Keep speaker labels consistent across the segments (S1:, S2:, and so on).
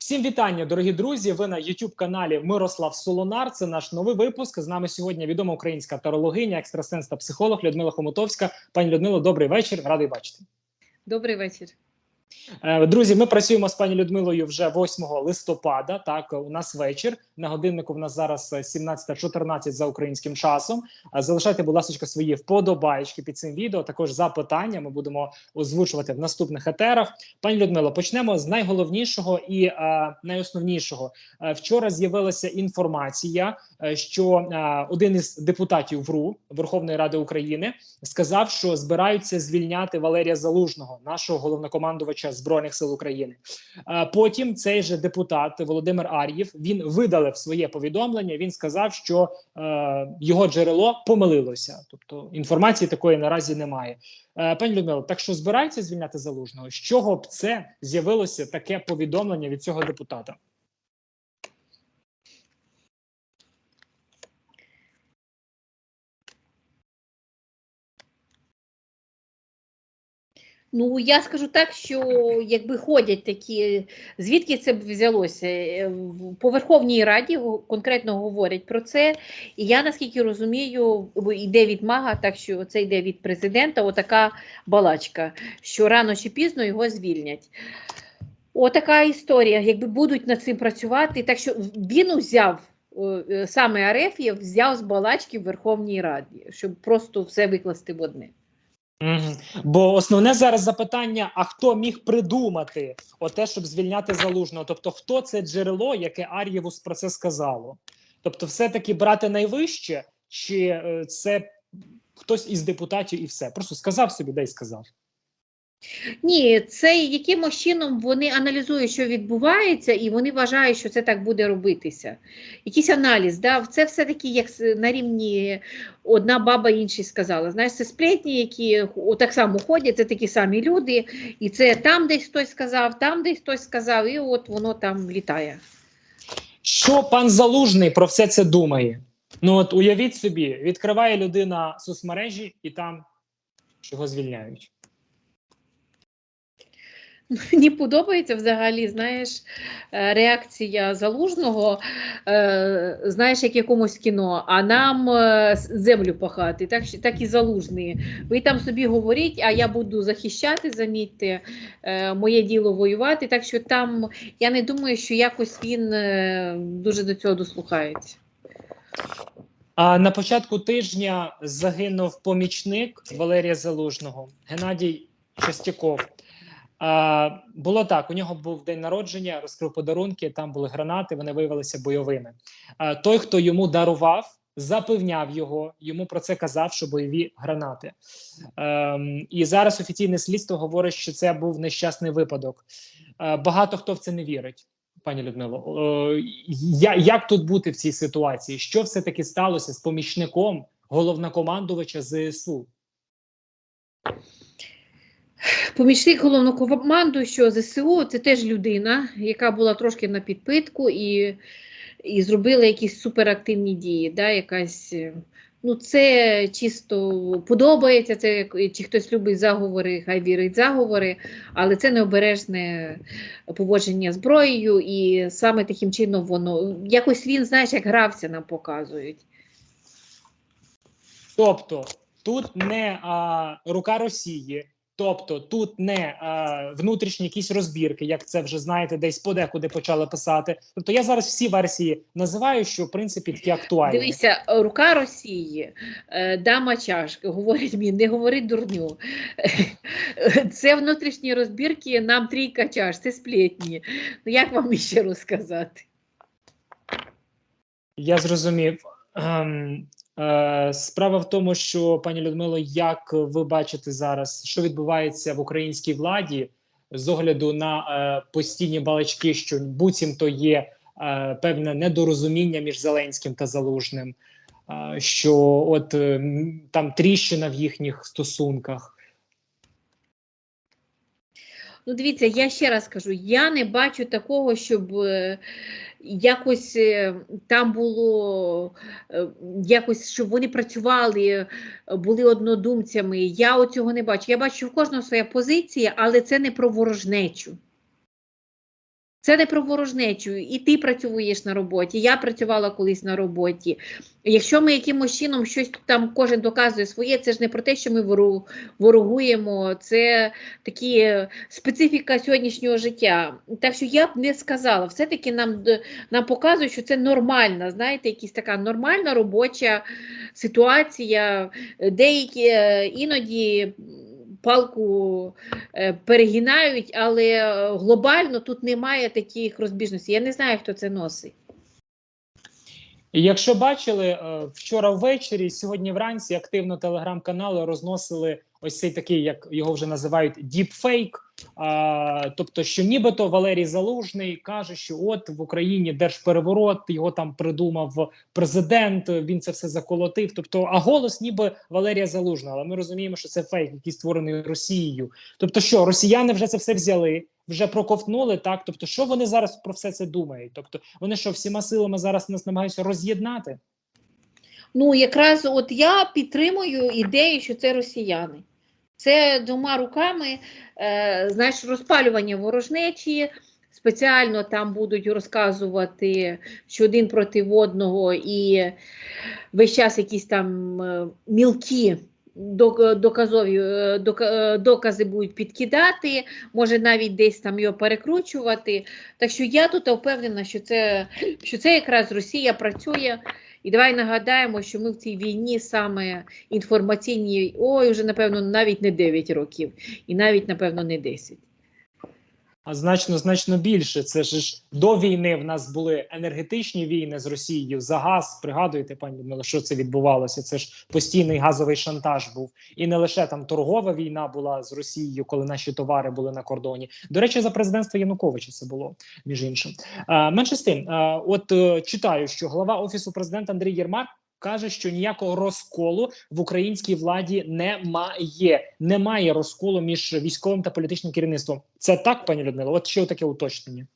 S1: Всім вітання, дорогі друзі. Ви на youtube каналі Мирослав Солонар. Це наш новий випуск. З нами сьогодні відома українська тарологиня, екстрасенс та психолог Людмила Хомутовська. Пані Людмило, добрий вечір. Радий бачити.
S2: Добрий вечір.
S1: Е, Друзі, ми працюємо з пані Людмилою вже 8 листопада. Так, у нас вечір. На годиннику в нас зараз е, 17.14 за українським часом. А Залишайте, будь ласка, свої вподобайки під цим відео. Також запитання ми будемо озвучувати в наступних етерах. Пані Людмило, почнемо з найголовнішого і е, найосновнішого. Е, вчора з'явилася інформація, е, що е, один із депутатів ВРУ Верховної Ради України сказав, що збираються звільняти Валерія Залужного, нашого головнокомандувача збройних сил України. Потім цей же депутат Володимир Ар'єв він видалив своє повідомлення. Він сказав, що е, його джерело помилилося, тобто інформації такої наразі немає. Е, Пані Людмило, так що збирається звільняти залужного? З чого б це з'явилося таке повідомлення від цього депутата?
S2: Ну я скажу так, що якби ходять такі, звідки це б взялося? Е, По Верховній Раді конкретно говорять про це. І я наскільки розумію, йде від мага, так що це йде від президента. Отака балачка, що рано чи пізно його звільнять. Отака історія. Якби будуть над цим працювати, так що він взяв. о, е, Саме Арефєв взяв з балачки в Верховній Раді, щоб просто все викласти в одне.
S1: Бо основне зараз запитання: а хто міг придумати оте, щоб звільняти залужного? Тобто, хто це джерело, яке Ар'євус про це сказало? Тобто, все-таки брати найвище, чи е, це хтось із депутатів і все? Просто сказав собі, да й сказав.
S2: Ні, це якимось чином вони аналізують, що відбувається, і вони вважають, що це так буде робитися. Якийсь аналіз, да? це все-таки як на рівні одна баба іншій сказала. Знаєш, це сплетні, які так само ходять, це такі самі люди, і це там десь хтось сказав, там десь хтось сказав, і от воно там літає.
S1: Що пан Залужний про все це думає? Ну от уявіть собі, відкриває людина соцмережі, і там його звільняють.
S2: Мені подобається взагалі, знаєш, е, реакція залужного, е, знаєш, як якомусь кіно, а нам е, землю пахати, так, так і залужний. Ви там собі говоріть, а я буду захищати, замітьте, моє діло воювати. Так що там я не думаю, що якось він дуже до цього дослухається.
S1: А на початку тижня загинув помічник Валерія Залужного Геннадій Чистяков. А, було так: у нього був день народження, розкрив подарунки. Там були гранати, вони виявилися бойовими. А, той, хто йому дарував, запевняв його, йому про це казав, що бойові гранати. Ем, і зараз офіційне слідство говорить, що це був нещасний випадок. Е, багато хто в це не вірить. Пані Людмило, е, як тут бути в цій ситуації? Що все таки сталося з помічником головнокомандувача ЗСУ?
S2: Помічник головнокомандуючого ЗСУ це теж людина, яка була трошки на підпитку і, і зробила якісь суперактивні дії. Да, якась, е, ну, це чисто подобається, це чи хтось любить заговори, хай вірить заговори, але це необережне поводження зброєю, і саме таким чином воно якось він, знаєш, як грався, нам показують.
S1: Тобто тут не а, рука Росії, тобто тут не а, внутрішні якісь розбірки, як це вже знаєте, десь подекуди почали писати. Тобто я зараз всі версії називаю, що в принципі такі актуальні.
S2: Дивися, рука Росії, е, дама чашки, говорить мені, не говори дурню. Це внутрішні розбірки, нам трійка чаш, це сплетні. Ну як вам іще розказати?
S1: Я зрозумів. Е, справа в тому, що пані Людмило, як ви бачите зараз, що відбувається в українській владі з огляду на е, постійні балачки, що буцімто є е, певне недорозуміння між Зеленським та Залужним, що от там тріщина в їхніх стосунках.
S2: Ну, дивіться, я ще раз кажу: я не бачу такого, щоб якось е, там було е, якось, щоб вони працювали, е, були однодумцями. Я оцього не бачу. Я бачу, в кожного своя позиція, але це не про ворожнечу. Це не про ворожнечу. І ти працюєш на роботі, я працювала колись на роботі. Якщо ми якимось чином щось там кожен доказує своє, це ж не про те, що ми ворогуємо, це такі е, специфіка сьогоднішнього життя. Так що я б не сказала, все-таки нам, д- нам показують, що це нормальна, знаєте, якась така нормальна робоча ситуація. Е, Деякі е, іноді палку е, перегинають, але е, глобально тут немає таких розбіжностей. Я не знаю, хто це носить.
S1: Якщо бачили е, вчора ввечері, сьогодні вранці активно телеграм-канали розносили ось цей такий, як його вже називають, діпфейк. А, тобто, що нібито Валерій Залужний каже, що от в Україні держпереворот, його там придумав президент, він це все заколотив. Тобто, а голос ніби Валерія Залужного. Але ми розуміємо, що це фейк, який створений Росією. Тобто, що росіяни вже це все взяли, вже проковтнули так. Тобто, що вони зараз про все це думають? Тобто, вони що всіма силами зараз нас намагаються роз'єднати?
S2: Ну, якраз от я підтримую ідею, що це росіяни. Це двома руками, е, знаєш, розпалювання ворожнечі. Спеціально там будуть розказувати, що один проти одного, і весь час якісь там е, мілкі доказові е, дока- докази будуть підкидати, може навіть десь там його перекручувати. Так що я тут впевнена, що це, що це якраз Росія працює. І давай нагадаємо, що ми в цій війні саме інформаційній, ой, вже напевно навіть не 9 років, і навіть напевно не 10.
S1: А значно значно більше. Це ж до війни в нас були енергетичні війни з Росією за газ. Пригадуєте, пані Людмила, що це відбувалося? Це ж постійний газовий шантаж був, і не лише там торгова війна була з Росією, коли наші товари були на кордоні. До речі, за президентства Януковича це було між іншим. А, менше з тим, от е, читаю, що голова офісу президента Андрій Єрмак. Каже, що ніякого розколу в українській владі немає. Немає розколу між військовим та політичним керівництвом. Це так, пані Людмила? От ще таке уточнення.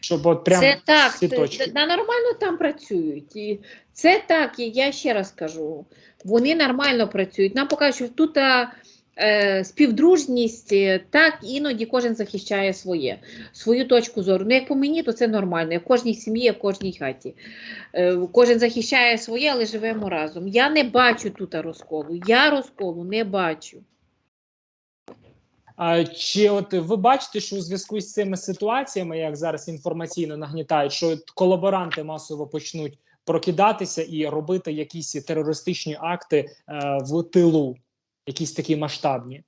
S1: Щоб от прям
S2: це так, це- нормально там працюють. І це так, і я ще раз кажу, вони нормально працюють. Нам покажуть, що тут а, е, співдружність, е, так іноді кожен захищає своє, свою точку зору. Ну, як по мені, то це нормально. В кожній сім'ї, в кожній хаті. Е, кожен захищає своє, але живемо разом. Я не бачу тут розколу. Я розколу не бачу.
S1: А чи от ви бачите, що у зв'язку з цими ситуаціями, як зараз інформаційно нагнітають, що колаборанти масово почнуть прокидатися і робити якісь терористичні акти е, в тилу, якісь такі масштабні?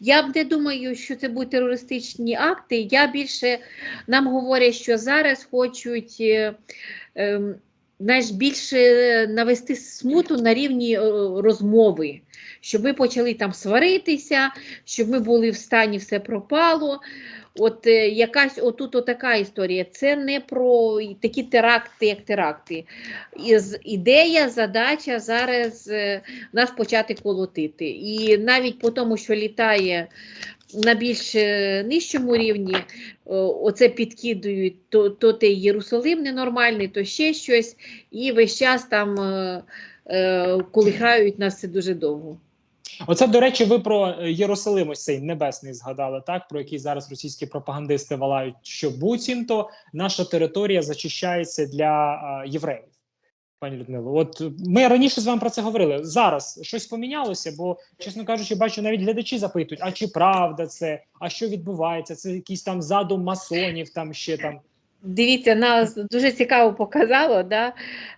S2: Я б не думаю, що це будуть терористичні акти. Я більше нам говорять, що зараз хочуть е, ем, знаєш, більше навести смуту на рівні е, розмови, щоб ми почали там сваритися, щоб ми були в стані все пропало. От е, якась отут отака історія. Це не про такі теракти, як теракти. Із, ідея, задача зараз е, нас почати колотити. І навіть по тому, що літає на більш е, нижчому рівні, оце підкидують, то, то той Єрусалим ненормальний, то ще щось, і весь час там колихають нас це дуже довго.
S1: Оце, до речі, ви про е, Єрусалим ось цей небесний згадали, так про який зараз російські пропагандисти валають, що буцімто наша територія зачищається для євреїв. Пані Людмило, от ми раніше з вами про це говорили. Зараз щось помінялося, бо, чесно кажучи, бачу, навіть глядачі запитують: а чи правда це? А що відбувається? Це якийсь там задум масонів, там ще там.
S2: Дивіться, нас дуже цікаво показало, да?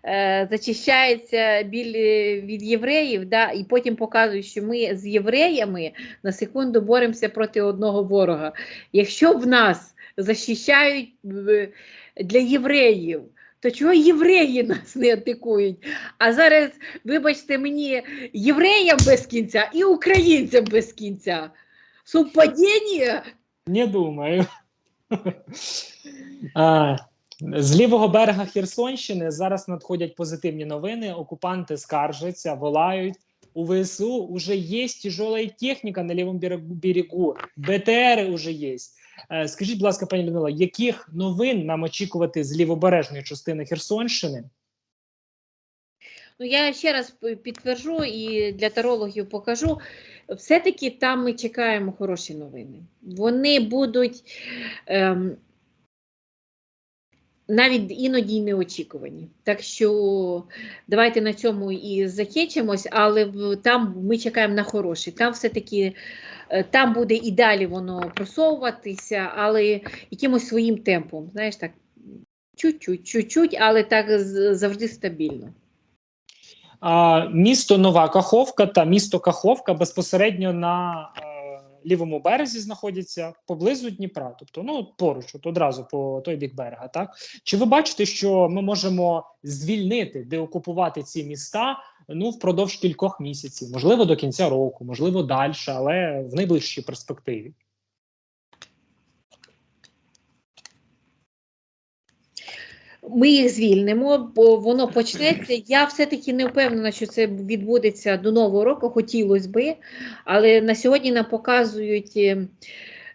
S2: е, зачищається біль е, від євреїв, да? і потім показують, що ми з євреями на секунду боремося проти одного ворога. Якщо в нас захищають е, для євреїв, то чого євреї нас не атакують? А зараз, вибачте мені, євреям без кінця і українцям без кінця. Совпадіння?
S1: Не думаю. З лівого берега Херсонщини зараз надходять позитивні новини. Окупанти скаржаться, волають. У ВСУ уже есть тяжелая техніка на лівому берегу. БТРи уже є. Е, Скажіть, будь ласка, пані Людмила, яких новин нам очікувати з лівобережної частини Херсонщини?
S2: Ну, я ще раз підтверджу і для тарологів покажу. Все-таки там ми чекаємо хороші новини. Вони будуть ем, навіть іноді неочікувані. Так що давайте на цьому і закінчимось, але там ми чекаємо на хороші. Там все-таки е, там буде і далі воно просовуватися, але якимось своїм темпом. Знаєш, так, чуть-чуть, чуть-чуть, але так завжди стабільно.
S1: Місто Нова Каховка та місто Каховка безпосередньо на е, лівому березі знаходяться поблизу Дніпра, тобто ну поруч, от одразу по той бік берега. Так чи ви бачите, що ми можемо звільнити, деокупувати ці міста ну впродовж кількох місяців, можливо, до кінця року, можливо, далі, але в найближчій перспективі?
S2: Ми їх звільнимо, бо воно почнеться. Я все-таки не впевнена, що це відбудеться до нового року, хотілося би, але на сьогодні нам показують.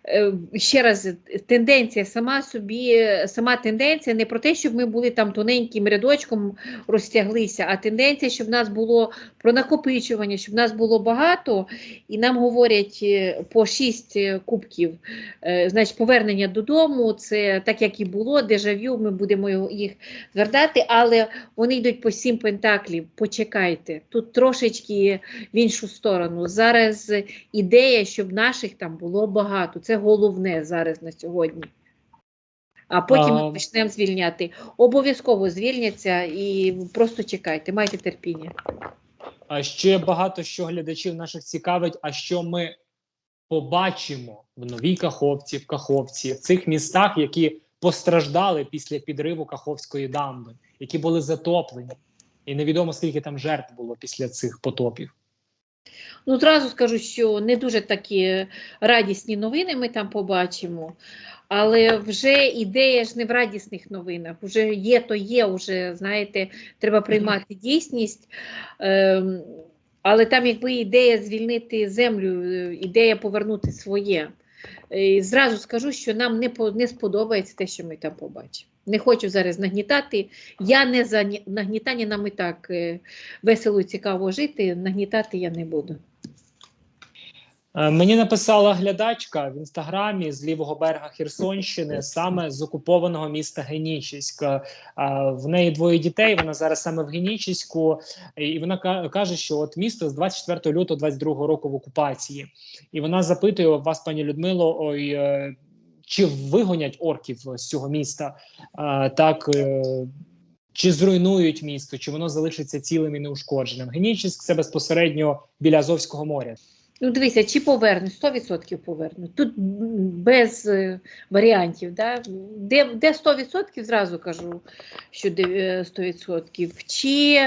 S2: Е, Ще раз, тенденція сама собі, сама тенденція не про те, щоб ми були там тоненьким рядочком розтяглися, а тенденція, щоб нас було про накопичування, щоб нас було багато, і нам говорять е, по шість е, кубків Значить, повернення додому, це так як і було, дежавю, ми будемо їх звертати, але вони йдуть по сім пентаклів. Почекайте, тут трошечки в іншу сторону. Зараз ідея, щоб наших там було багато. Це головне зараз на сьогодні. А потім
S1: А-
S2: ми почнемо звільняти. Обов'язково звільняться і просто чекайте, майте терпіння.
S1: А ще багато що глядачів наших цікавить, а що ми побачимо в новій Каховці, в Каховці, в цих містах, які постраждали після підриву Каховської дамби, які були затоплені, і невідомо скільки там жертв було після цих потопів.
S2: Ну, зразу скажу, що не дуже такі радісні новини ми там побачимо, але вже ідея ж не в радісних новинах. Вже є, то є, вже, знаєте, треба приймати дійсність. Ем, але там, якби ідея звільнити землю, е, ідея повернути своє. Е, Зразу скажу, що нам не, не сподобається те, що ми там побачимо. Не хочу зараз нагнітати. Я не за нагнітання, нам і так е, весело і цікаво жити. Нагнітати я не буду.
S1: Е, Мені написала глядачка в інстаграмі з лівого берега Херсонщини, саме з окупованого міста Генічеськ. Е, В неї двоє дітей. Вона зараз саме в Генічеську, і вона ка- каже, що от місто з 24 лютого 22 року в окупації. І вона запитує вас, пані Людмило, ой, чи вигонять орків з цього міста? Так. е, Чи зруйнують місто, чи воно залишиться цілим і неушкодженим? Генічеськ це безпосередньо біля Азовського моря.
S2: Ну, дивися, чи повернуть, 100% повернуть. Тут без е, варіантів. Да? Де, де 100%, зразу кажу, що де, е, 100%. Чи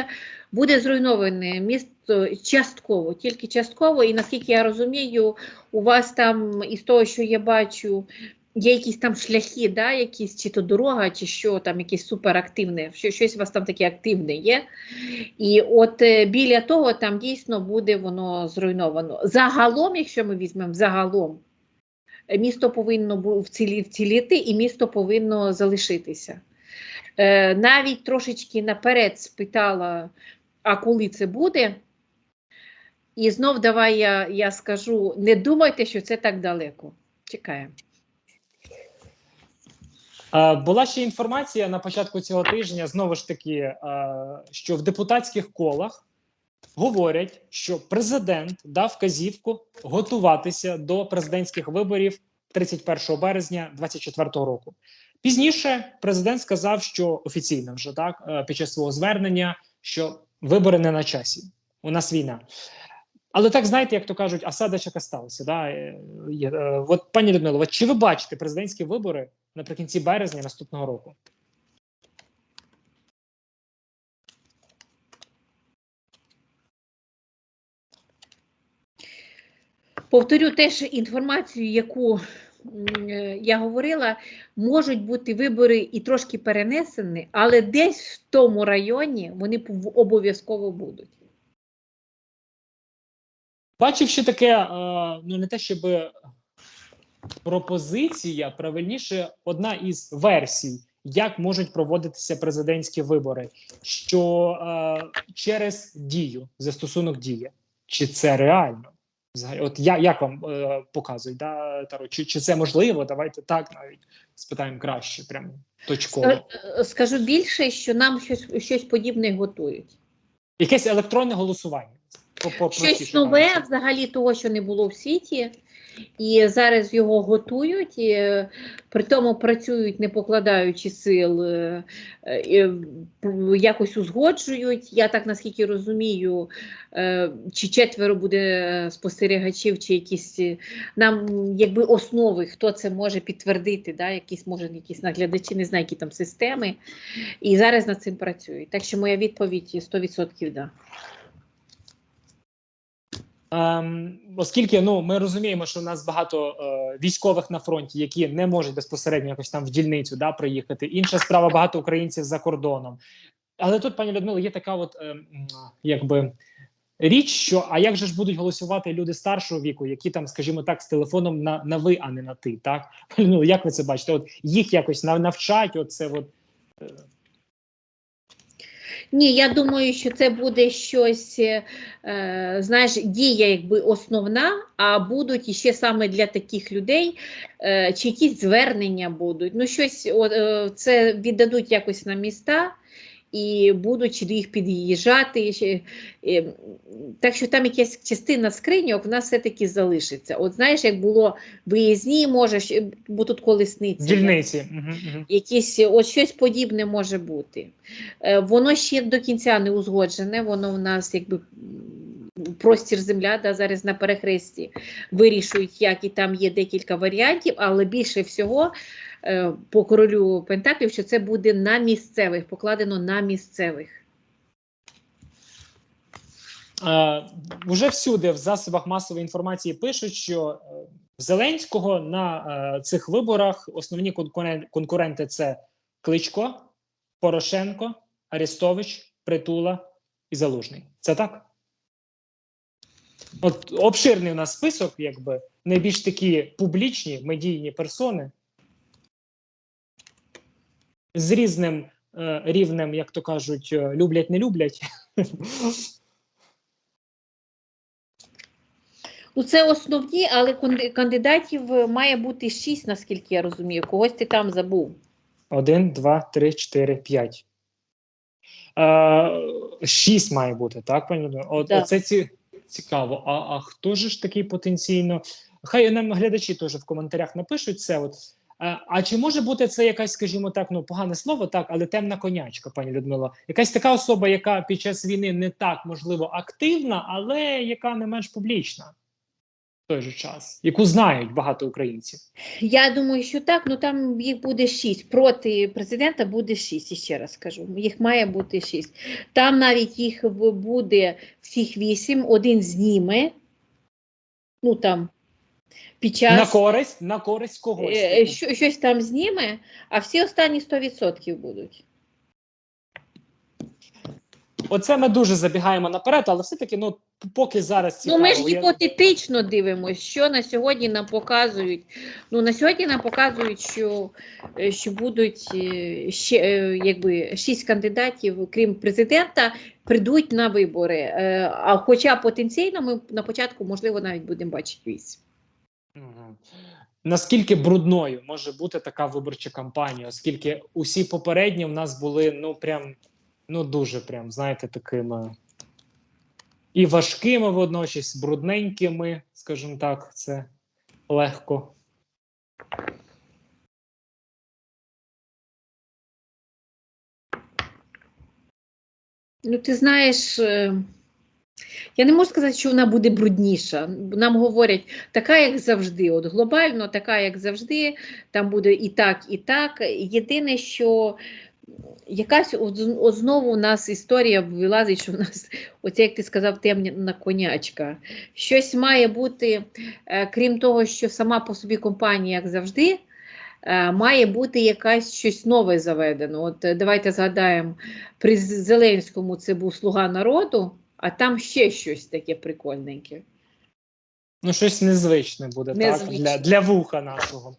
S2: буде зруйноване місто частково, тільки частково, і наскільки я розумію, у вас там із того, що я бачу, є якісь там шляхи, да? якісь, чи то дорога, чи що там якесь суперактивне, що, щось у вас там таке активне є. І от е, біля того там дійсно буде воно зруйновано. Загалом, якщо ми візьмемо загалом, е, місто повинно вцілі, вціліти і місто повинно залишитися. Е, навіть трошечки наперед спитала, а коли це буде. І знов давай я, я скажу: не думайте, що це так далеко. Чекаємо.
S1: Була ще інформація на початку цього тижня, знову ж таки, що в депутатських колах говорять, що президент дав вказівку готуватися до президентських виборів 31 березня 2024 року. Пізніше президент сказав, що офіційно вже так е, під час свого звернення, що вибори не на часі. У нас війна. Але так знаєте, як то кажуть, осадочок осталося. Да? Е. Е, От пані Людмило, чи ви бачите президентські вибори наприкінці березня наступного року?
S2: Повторю теж інформацію, яку е, я говорила, можуть бути вибори і трошки перенесені, але десь в тому районі вони обов'язково будуть.
S1: Бачив ще таке, е, ну не те, щоб пропозиція, правильніше, одна із версій, як можуть проводитися президентські вибори, що е, через дію, застосунок дії. Чи це реально? Взагалі, от я як вам е, показують, да, Таро? Чи, чи це можливо? Давайте так навіть спитаємо краще, прям точково.
S2: Е, Скажу більше, що нам щось, щось подібне готують.
S1: Якесь електронне голосування.
S2: Щось нове, взагалі того, що не було в світі, і зараз його готують, і, е, при тому працюють, не покладаючи сил, е, е, і, якось узгоджують. Я так наскільки розумію, е, чи четверо буде спостерігачів, чи якісь е, нам якби основи, хто це може підтвердити, да, якісь може якісь наглядачі, не знаю, які там системи. І зараз над цим працюють. Так що моя відповідь 100% да.
S1: Ем, оскільки ну ми розуміємо, що у нас багато е, військових на фронті, які не можуть безпосередньо якось там в дільницю да, приїхати. Інша справа багато українців за кордоном. Але тут, пані Людмила, є така, от е, якби річ, що а як же ж будуть голосувати люди старшого віку, які там, скажімо так, з телефоном на, на ви, а не на ти. Так Людмила, як ви це бачите? От їх якось нав- навчать, оце от е,
S2: Ні, я думаю, що це буде щось, е, знаєш, дія якби основна, а будуть іще саме для таких людей, е, чи якісь звернення будуть. Ну, щось о, е, це віддадуть якось на міста і будуть їх під'їжджати. е, Так що там якась частина скриньок в нас все-таки залишиться. От знаєш, як було виїзні, може, бо тут колесниці.
S1: дільниці.
S2: Якісь от щось подібне може бути. Е, Воно ще до кінця не узгоджене, воно в нас якби простір земля, да, зараз на перехресті вирішують, як і там є декілька варіантів, але більше всього е, по королю Пентаклів, що це буде на місцевих, покладено на місцевих.
S1: Е, Уже всюди в засобах масової інформації пишуть, що е, Зеленського на е, цих виборах основні конкурен- конкуренти це Кличко, Порошенко, Арестович, Притула і Залужний. Це так? От обширний у нас список, якби найбільш такі публічні медійні персони з різним е, рівнем, як то кажуть, е, люблять, не люблять.
S2: Ну, це основні, але кандидатів е, має бути шість, наскільки я розумію. Когось ти там забув.
S1: Один, два, три, чотири, п'ять. Е, шість має бути, так, пані От,
S2: Да.
S1: Оце ці, цікаво. А, а хто ж ж такий потенційно? Хай нам глядачі теж в коментарях напишуть це. От. Е, а чи може бути це якась, скажімо так, ну погане слово, так, але темна конячка, пані Людмила? Якась така особа, яка під час війни не так, можливо, активна, але яка не менш публічна в той же час, яку знають багато українців.
S2: Я думаю, що так, ну там їх буде шість. Проти президента буде шість, іще раз скажу. Їх має бути шість. Там навіть їх буде всіх вісім, один зніме. Ну там під час
S1: На користь, на користь когось.
S2: е, що, щось там зніме, а всі останні 100% будуть.
S1: Оце ми дуже забігаємо наперед, але все-таки, ну поки зараз цікаво.
S2: Ну, ми ж
S1: я-
S2: гіпотетично дивимося, що на сьогодні нам показують. Ну, на сьогодні нам показують, що, е, що будуть е, ще якби шість кандидатів, крім президента, прийдуть на вибори. А хоча потенційно ми на початку, можливо, навіть будемо бачити вісім.
S1: Наскільки брудною може бути така виборча кампанія, оскільки усі попередні в нас були ну прям ну дуже прям, знаєте, такими і важкими водночас, брудненькими, скажімо так, це легко.
S2: Ну, ти знаєш, е, я не можу сказати, що вона буде брудніша. Нам говорять, така, як завжди, от глобально, така, як завжди, там буде і так, і так. Єдине, що якась знову у нас історія вилазить, що у нас, оце, як ти сказав, темна конячка. Щось має бути, е, крім того, що сама по собі компанія, як завжди, е, має бути якась щось нове заведено. От давайте згадаємо, при Зеленському це був слуга народу, а там ще щось таке прикольненьке.
S1: Ну, щось незвичне буде так для, для вуха нашого.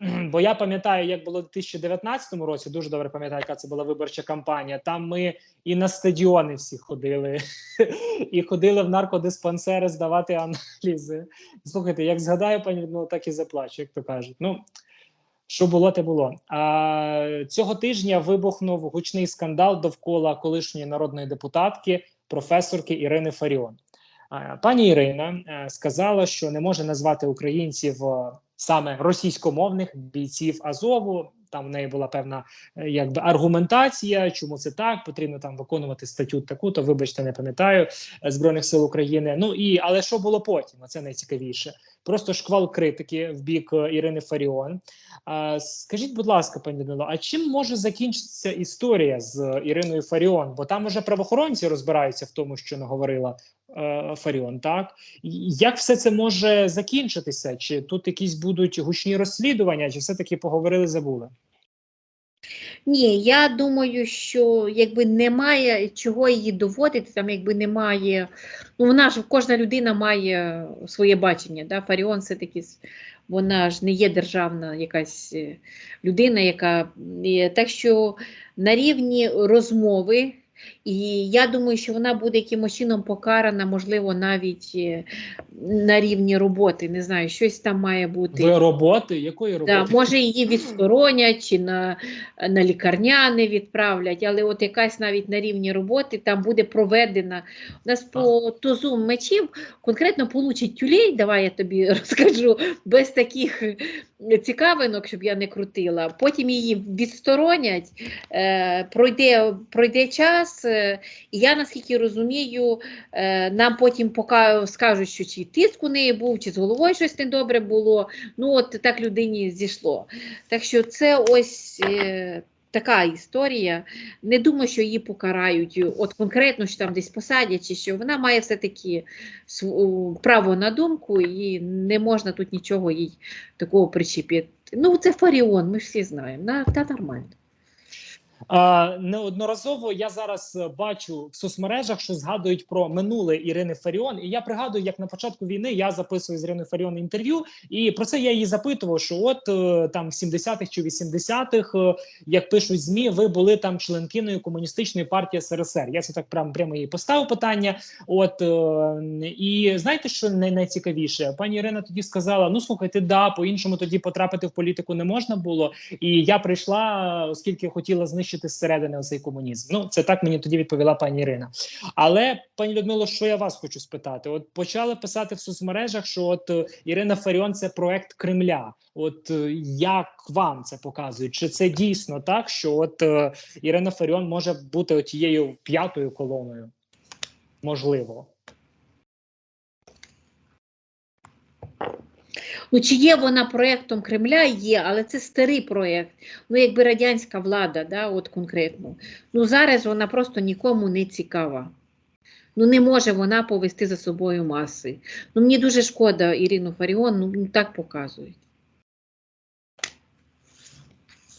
S1: Бо я пам'ятаю, як було в 2019 році, дуже добре пам'ятаю, яка це була виборча кампанія. Там ми і на стадіони всі ходили, і ходили в наркодиспансери здавати аналізи. Слухайте, як згадаю, пані Людмила, так і заплачу, як то кажуть. Ну, що було, те було. А цього тижня вибухнув гучний скандал довкола колишньої народної депутатки, професорки Ірини Фаріон. Пані Ірина е, сказала, що не може назвати українців е, саме російськомовних бійців Азову. Там в неї була певна е, якби аргументація, чому це так, потрібно там виконувати статтю таку, то вибачте, не пам'ятаю збройних сил України. Ну і але що було потім? Це найцікавіше. Просто шквал критики в бік е, Ірини Фаріон. Скажіть, будь ласка, пані Данило, а чим може закінчитися історія з Іриною Фаріон? Бо там уже правоохоронці розбираються в тому, що наговорила е, Фаріон. Так як все це може закінчитися? Чи тут якісь будуть гучні розслідування, чи все таки поговорили, забули?
S2: Ні, я думаю, що якби немає чого її доводити, там якби немає. Ну вона ж кожна людина має своє бачення. Да? Фаріон все-таки вона ж не є державна якась е, людина, яка так що на рівні розмови. І я думаю, що вона буде якимось чином покарана, можливо, навіть е, на рівні роботи. Не знаю, щось там має бути.
S1: Ви роботи? Якої роботи?
S2: Да, може її відсторонять чи на, на лікарняне відправлять, але от якась навіть на рівні роботи там буде проведена. У нас по тузу мечів конкретно получить тюлей, давай я тобі розкажу, без таких е, цікавинок, щоб я не крутила. Потім її відсторонять, е, пройде, пройде час, е, і я наскільки розумію, е, нам потім скажуть, що чи тиск у неї був, чи з головою щось недобре було. Ну, от так людині зійшло. Так що це ось е, така історія. Не думаю, що її покарають. От конкретно, що там десь посадять, чи що вона має все-таки право на думку, і не можна тут нічого їй такого причепити. Ну, це Фаріон, ми всі знаємо. Та нормально.
S1: Неодноразово я зараз е, бачу в соцмережах, що згадують про минуле Ірини Фаріон. І я пригадую, як на початку війни я записую з Іриною Фаріон інтерв'ю, і про це я її запитував. Що от е, там в 70-х чи 80-х, е, як пишуть змі, ви були там членкиною комуністичної партії СРСР. Я це так прям прямо їй поставив питання. От і знаєте, що найцікавіше? Пані Ірина тоді сказала: ну слухайте, да, по іншому тоді потрапити в політику не можна було. І я прийшла, оскільки хотіла знищити зсередини цей комунізм. Ну, це так мені тоді відповіла пані Ірина. Але, пані Людмило, що я вас хочу спитати? От почали писати в соцмережах, що от е, Ірина Фаріон це проект Кремля. От е, як вам це показують? Чи це дійсно так, що от е, Ірина Фаріон може бути тією п'ятою колоною? Можливо.
S2: Ну, чи є вона проєктом Кремля? Є, але це старий проєкт. Ну, якби радянська влада, да, от конкретно. Ну, зараз вона просто нікому не цікава. Ну, не може вона повести за собою маси. Ну, мені дуже шкода Ірину Фаріон, ну, ну так показують.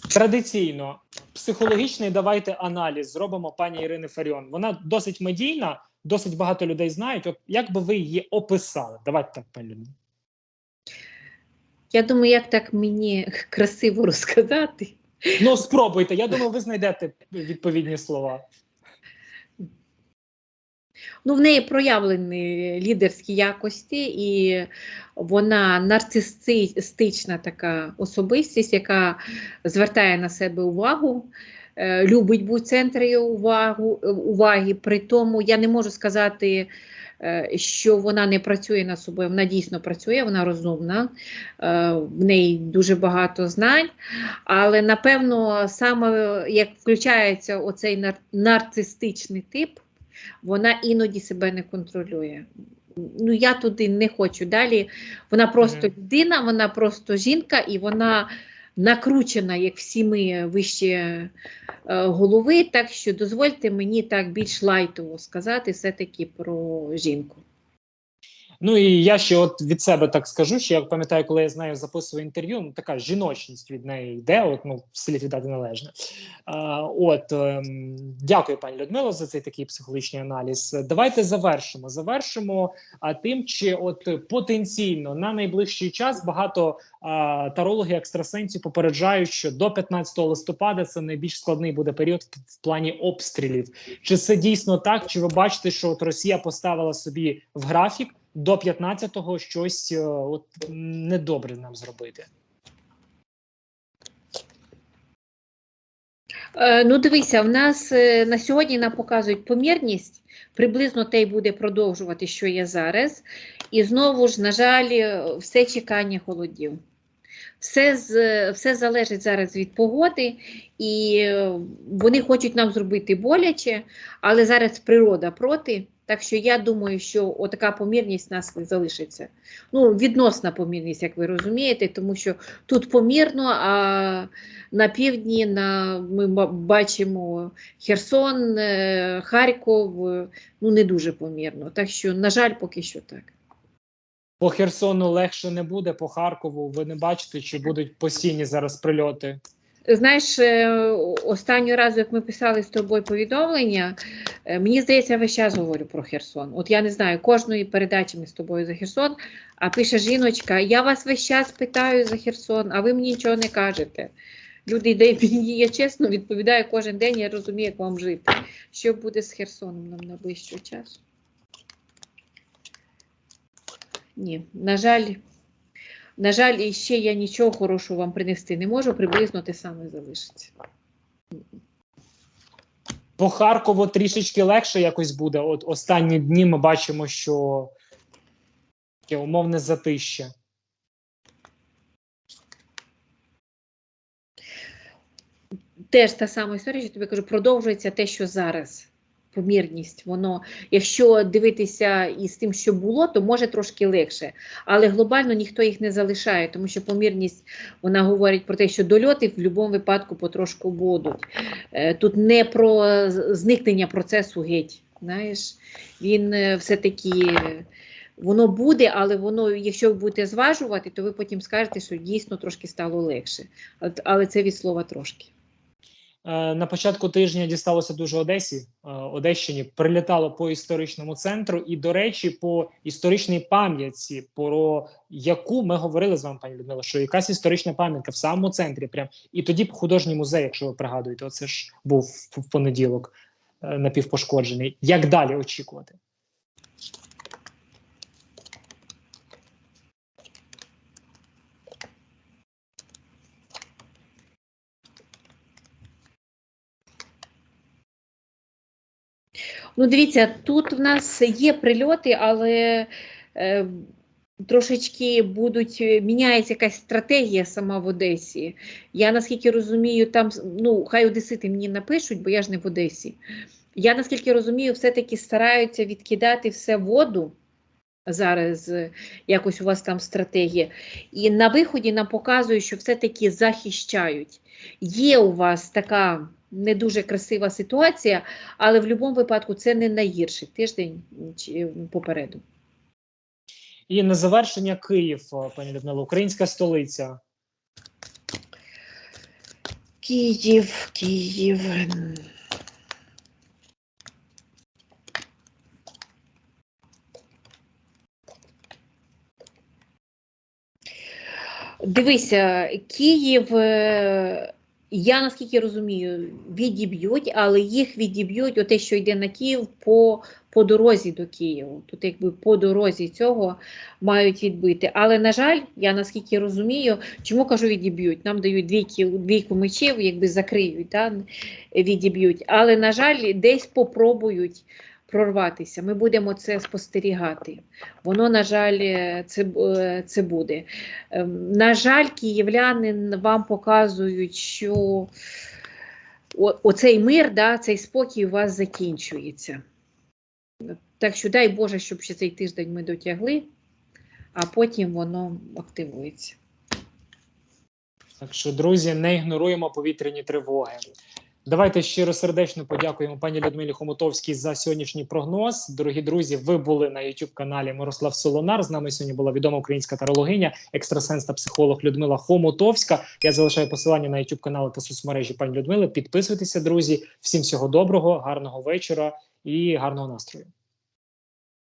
S1: Традиційно психологічний давайте аналіз зробимо пані Ірини Фаріон. Вона досить медійна, досить багато людей знають. От як би ви її описали? Давайте так, пані.
S2: Я думаю, як так мені красиво розказати.
S1: Ну спробуйте. Я думаю, ви знайдете відповідні слова.
S2: Ну, в неї проявлені лідерські якості, і вона нарцистична така особистість, яка звертає на себе увагу, е, любить бути центрі уваги. При тому я не можу сказати, е, що вона не працює над собою. Вона дійсно працює, вона розумна, е, в неї дуже багато знань. Але напевно, саме як включається оцей нар- нарцистичний тип вона іноді себе не контролює. Ну, я туди не хочу далі. Вона просто людина, вона просто жінка, і вона накручена, як всі ми вище е, голови. Так що дозвольте мені так більш лайтово сказати все-таки про жінку.
S1: Ну і я ще от від себе так скажу, що я пам'ятаю, коли я з нею записував інтерв'ю, ну така жіночність від неї йде, от ну слід віддати належне. А, от ем, дякую, пані Людмило, за цей такий психологічний аналіз. Давайте завершимо. Завершимо а, тим, чи от потенційно на найближчий час багато а, тарологи екстрасенсів попереджають, що до 15 листопада це найбільш складний буде період в плані обстрілів. Чи це дійсно так? Чи ви бачите, що от Росія поставила собі в графік? До 15-го щось е, от недобре нам зробити.
S2: Е, Ну, дивися, в нас е, на сьогодні нам показують помірність, приблизно те й буде продовжувати, що є зараз. І знову ж, на жаль, все чекання холодів. Все, з, все залежить зараз від погоди, і вони хочуть нам зробити боляче, але зараз природа проти. Так що я думаю, що отака помірність нас залишиться. Ну, відносна помірність, як ви розумієте, тому що тут помірно, а на півдні на, ми бачимо Херсон, е, Харків, ну не дуже помірно. Так що, на жаль, поки що так.
S1: По Херсону легше не буде, по Харкову ви не бачите, чи будуть постійні зараз прильоти.
S2: Знаєш, е, останнього разу, як ми писали з тобою повідомлення, е, мені здається, я весь час говорю про Херсон. От я не знаю, кожної передачі ми з тобою за Херсон, а пише жіночка: я вас весь час питаю за Херсон, а ви мені нічого не кажете. Люди, де мені я чесно відповідаю кожен день, я розумію, як вам жити. Що буде з Херсоном нам найближчого часу? Ні, на жаль, на жаль, і ще я нічого хорошого вам принести не можу, приблизно те саме залишиться.
S1: По Харкову трішечки легше якось буде. От останні дні ми бачимо, що таке умовне затище.
S2: Теж та сама історія, що тобі кажу, продовжується те, що зараз. Помірність, воно, якщо дивитися із тим, що було, то може трошки легше. Але глобально ніхто їх не залишає, тому що помірність вона говорить про те, що дольоти в будь-якому випадку потрошку будуть. Е, Тут не про зникнення процесу геть. Знаєш, він е, все-таки воно буде, але воно, якщо ви будете зважувати, то ви потім скажете, що дійсно трошки стало легше. Але це від слова трошки.
S1: Е, На початку тижня дісталося дуже Одесі, е, Одещині. Прилітало по історичному центру, і, до речі, по історичній пам'ятці, про яку ми говорили з вами, пані Людмила, що якась історична пам'ятка в самому центрі. Прям і тоді художній музей, якщо ви пригадуєте, оце ж був в- понеділок е, напівпошкоджений. Як далі очікувати?
S2: Ну, дивіться, тут в нас є прильоти, але е, трошечки будуть е, міняється якась стратегія сама в Одесі. Я наскільки розумію, там ну хай одесити мені напишуть, бо я ж не в Одесі. Я наскільки розумію, все-таки стараються відкидати все воду. Зараз е, якось у вас там стратегія. І на виході нам показують, що все-таки захищають. Є у вас така не дуже красива ситуація, але в будь-якому випадку це не найгірший тиждень попереду.
S1: І на завершення Київ, е, пані Людмила, українська столиця.
S2: Київ, Київ. Дивися, Київ, е, я наскільки розумію, відіб'ють, але їх відіб'ють оте, що йде на Київ по, по дорозі до Києва. Тут якби по дорозі цього мають відбити. Але, на жаль, я наскільки розумію, чому кажу відіб'ють? Нам дають двійки, двійку мечів, якби закриють, да, відіб'ють. Але, на жаль, десь попробують прорватися. Ми будемо це спостерігати. Воно, на жаль, е, це, е, це буде. Ем, На жаль, київляни вам показують, що оцей мир, да, цей спокій у вас закінчується. Так що дай Боже, щоб ще цей тиждень ми дотягли, а потім воно активується.
S1: Так що, друзі, не ігноруємо повітряні тривоги. Давайте щиро сердечно подякуємо пані Людмилі Хомутовській за сьогоднішній прогноз. Дорогі друзі, ви були на youtube каналі Мирослав Солонар. З нами сьогодні була відома українська тарологиня, екстрасенс та психолог Людмила Хомутовська. Я залишаю посилання на youtube канали та соцмережі пані Людмили. Підписуйтеся, друзі. Всім всього доброго, гарного вечора і гарного настрою.